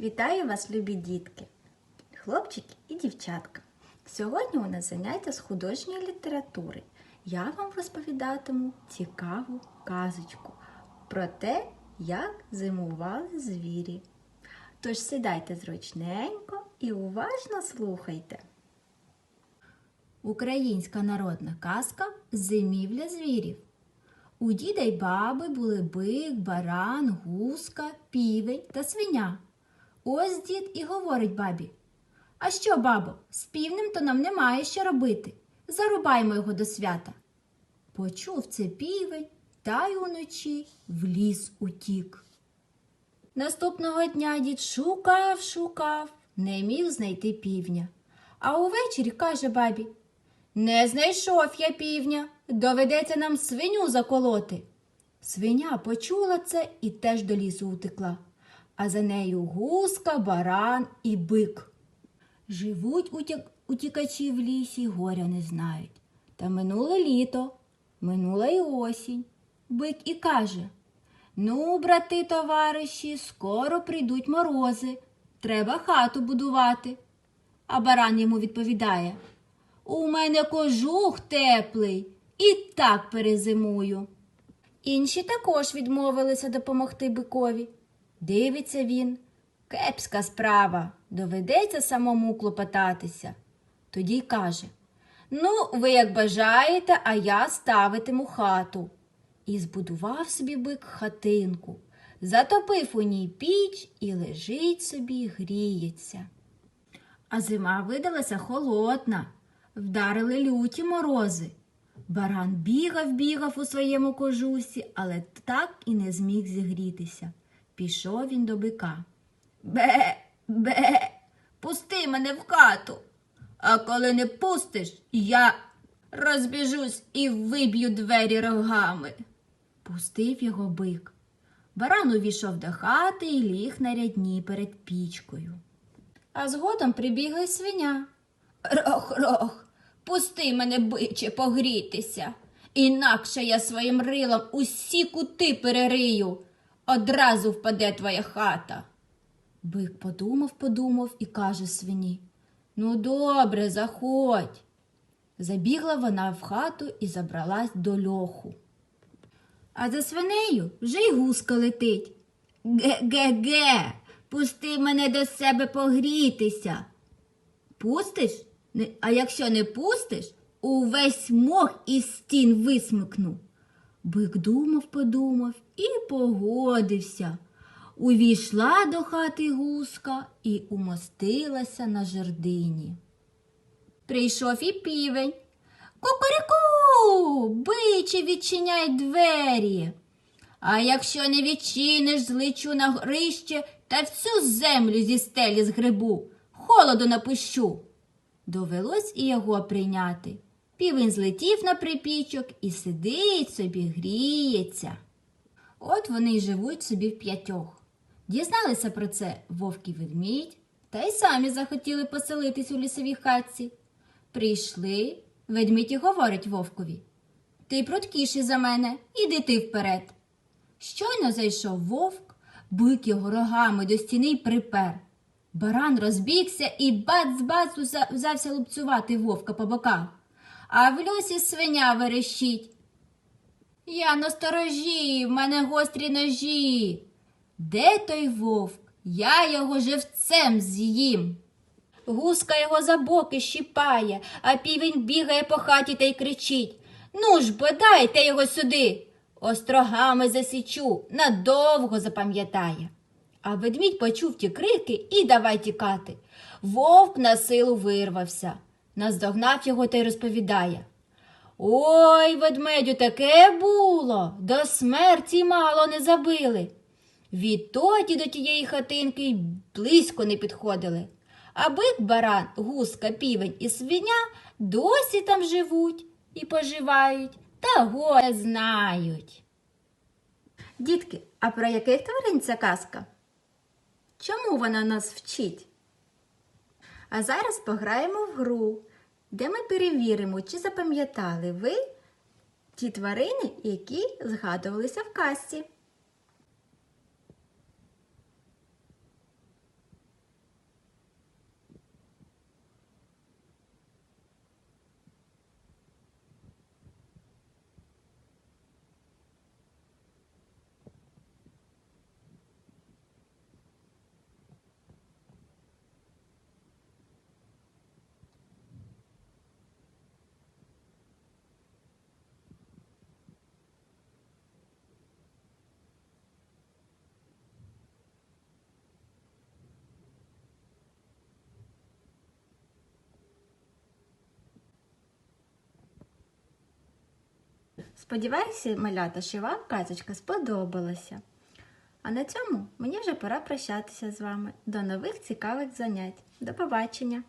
Вітаю вас, любі дітки, хлопчики і дівчатка. Сьогодні у нас заняття з художньої літератури. Я вам розповідатиму цікаву казочку про те, як зимували звірі. Тож сідайте зручненько і уважно слухайте. Українська народна казка Зимівля звірів. У діда й баби були бик, баран, гуска, півень та свиня. Ось дід і говорить бабі. А що, бабо, з півнем то нам немає що робити. Зарубаймо його до свята. Почув це півень та й уночі в ліс утік. Наступного дня дід шукав, шукав, не міг знайти півня. А увечері каже бабі Не знайшов я півня, доведеться нам свиню заколоти. Свиня почула це і теж до лісу утекла, а за нею гуска, баран і бик. Живуть утік... утікачі в лісі, горя не знають. Та минуле літо, минула й осінь. Бик і каже Ну, брати, товариші, скоро прийдуть морози. Треба хату будувати. А баран йому відповідає У мене кожух теплий і так перезимую. Інші також відмовилися допомогти бикові. Дивиться він. Кепська справа, доведеться самому клопотатися. Тоді й каже Ну, ви як бажаєте, а я ставитиму хату. І збудував собі бик хатинку, затопив у ній піч і лежить собі, гріється. А зима видалася холодна, вдарили люті морози. Баран бігав, бігав у своєму кожусі, але так і не зміг зігрітися. Пішов він до бика. Бе, бе, пусти мене в хату. А коли не пустиш, я розбіжусь і виб'ю двері рогами. Пустив його бик. Баран увійшов до хати і ліг на рядні перед пічкою. А згодом прибігла й свиня. Рох, рох, пусти мене, биче, погрітися. Інакше я своїм рилом усі кути перерию. Одразу впаде твоя хата. Бик подумав, подумав і каже свині Ну, добре, заходь. Забігла вона в хату і забралась до льоху. А за свинею вже й гуска летить. Ге-ге-ге, пусти мене до себе погрітися. Пустиш? А якщо не пустиш, увесь мох із стін висмикну. Бик думав, подумав і погодився. Увійшла до хати гуска і умостилася на жердині. Прийшов і півень. Кукуріку, биче, відчиняй двері. А якщо не відчиниш, злечу на горище та всю землю зі стелі згребу, холоду напущу. Довелось і його прийняти. Півень злетів на припічок і сидить собі, гріється. От вони й живуть собі в п'ятьох. Дізналися про це вовк і ведмідь, та й самі захотіли поселитись у лісовій хатці. Прийшли, ведмідь і говорить вовкові. Ти пруткіший за мене, іди ти вперед. Щойно зайшов вовк, бик його рогами до стіни й припер. Баран розбігся і бац-бац взявся лупцювати вовка по боках. А в льосі свиня верещить. Я на сторожі, в мене гострі ножі. Де той вовк? Я його живцем з'їм. Гуска його за боки щіпає, а півень бігає по хаті та й кричить Ну ж, бо дайте його сюди. Острогами засічу, надовго запам'ятає. А ведмідь почув ті крики і давай тікати. Вовк на силу вирвався, наздогнав його та й розповідає. Ой, ведмедю, таке було, до смерті мало не забили. Відтоді до тієї хатинки й близько не підходили. А бик, баран, гуска, півень і свиня досі там живуть і поживають та горе знають. Дітки, а про яких тварин ця казка? Чому вона нас вчить? А зараз пограємо в гру, де ми перевіримо, чи запам'ятали ви ті тварини, які згадувалися в казці. Сподіваюся, малята, що вам казочка сподобалася. А на цьому мені вже пора прощатися з вами. До нових цікавих занять. До побачення!